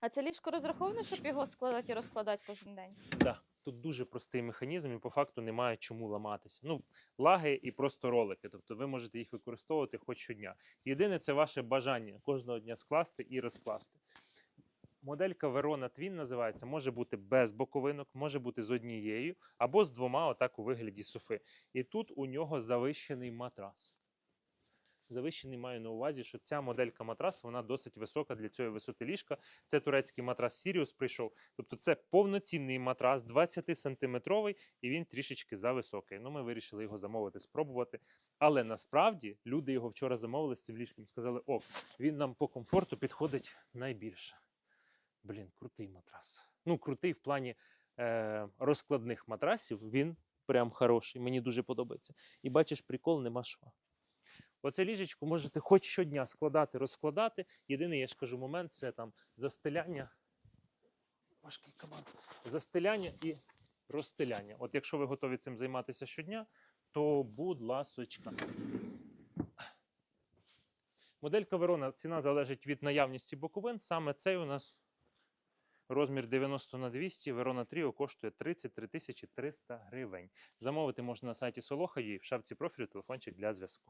А це ліжко розраховане, щоб його складати і розкладати кожен день? Да. Тут дуже простий механізм, і по факту немає чому ламатися. Ну, лаги і просто ролики. Тобто ви можете їх використовувати хоч щодня. Єдине, це ваше бажання кожного дня скласти і розкласти. Моделька Verona Twin називається, може бути без боковинок, може бути з однією або з двома, отак у вигляді софи. І тут у нього завищений матрас. Завищений маю на увазі, що ця моделька матрас вона досить висока для цієї висоти ліжка. Це турецький матрас Sirius прийшов. Тобто це повноцінний матрас, 20-сантиметровий, і він трішечки зависокий. Ну, ми вирішили його замовити, спробувати. Але насправді люди його вчора замовили з цим ліжком. Сказали, о, він нам по комфорту підходить найбільше. Блін, крутий матрас. Ну, крутий в плані е, розкладних матрасів. Він прям хороший. Мені дуже подобається. І бачиш, прикол нема шва. Оце ліжечко можете хоч щодня складати, розкладати. Єдиний, я ж кажу, момент це там застеляння. Важкий команд. Застеляння і розстеляння. От якщо ви готові цим займатися щодня, то будь ласочка. Моделька Верона ціна залежить від наявності боковин. Саме цей у нас розмір 90 на 200. Верона Тріо коштує 33 300 гривень. Замовити можна на сайті Солоха і в шапці профілю телефончик для зв'язку.